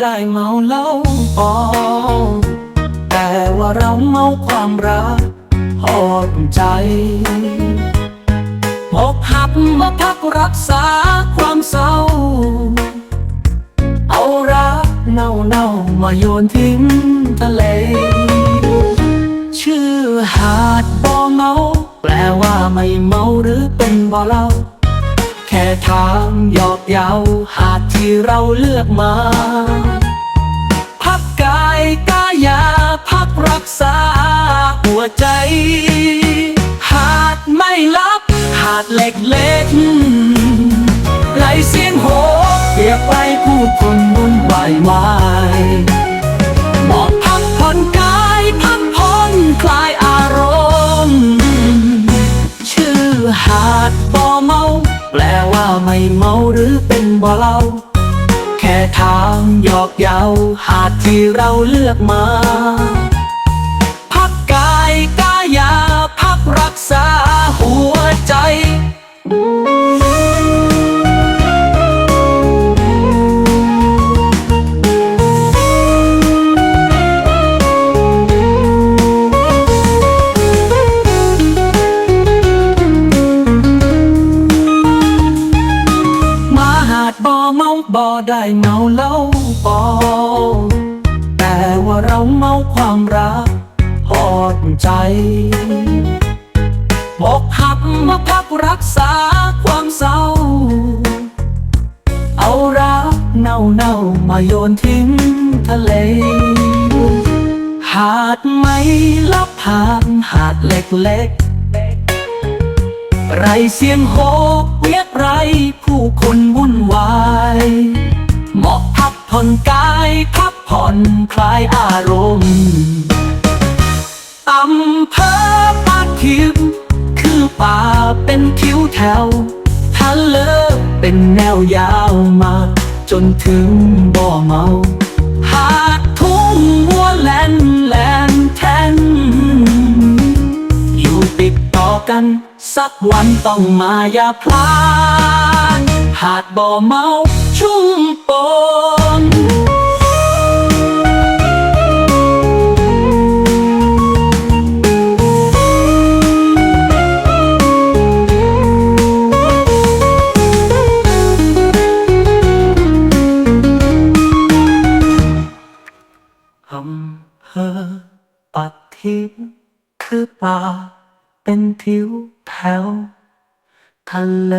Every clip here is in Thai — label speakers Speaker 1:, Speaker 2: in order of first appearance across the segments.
Speaker 1: ได้เมาเล่าปอแต่ว่าเราเมาความรักหอดใจอกหับมาพักรักษาความเศร้า เอารักเน่าเน่ามาโยนทิ้งทะเล ชื่อหาดบ่เมาแปลว่าไม่เมาหรือเป็นบ่เล่า แค่ทางหยอกยาว ที่เราเลือกมา พักกายกายาพักรักษาหัวใจ หาดไม่ลับ หาดเล็กเล็กไหลเสียงโหเปียกไปผู้คนวุ่นวายไม้หมอกพักผ่อนกายพักผ่อนคลายอารมณ์ ชื่อหาดบ่เมา แปลว่าไม่เมาหรือเป็นบ่เล่า แค่ทางหยอกเยาหาดที่เราเลือกมาาดบ่เมาบ่ได้เมาเล้าบ่แต่ว่าเราเมาความรักหอดใจบอกหักมาพักรักษาความเศร้า เอารักเน่าเน่ามาโยนทิ้งทะเล หาดไม่ลับผ่านหาดเล็กๆไรเสียงโหกเวียกไรผู้คน ผ่อนกายพักผ่อนคลายอารมณ์อำเภอปากทิมคือป่าเป็นทิวแถวทะเลเป็นแนวยาวมา จนถึงบ่อเมา หาดทุ่งวัวแลนแลนแทน อยู่ติดต่อกัน สักวันต้องมาอย่าพลาด หาดบ่อเมาชุ่ม อำเภอปัดทิวคือป่าเป็นทิวแถวทะเล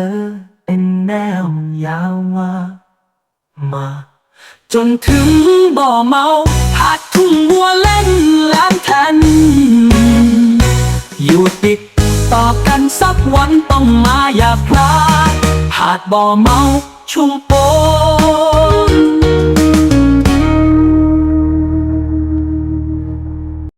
Speaker 1: เป็นแนวยาวมามา จนถึงบ่อเมาหาดทุ่งบัวเล่นแหลมแทนอยู่ติดต่อกันสักวันต้องมาอย่าพลาด หาดบ่อเมาชุ่มโป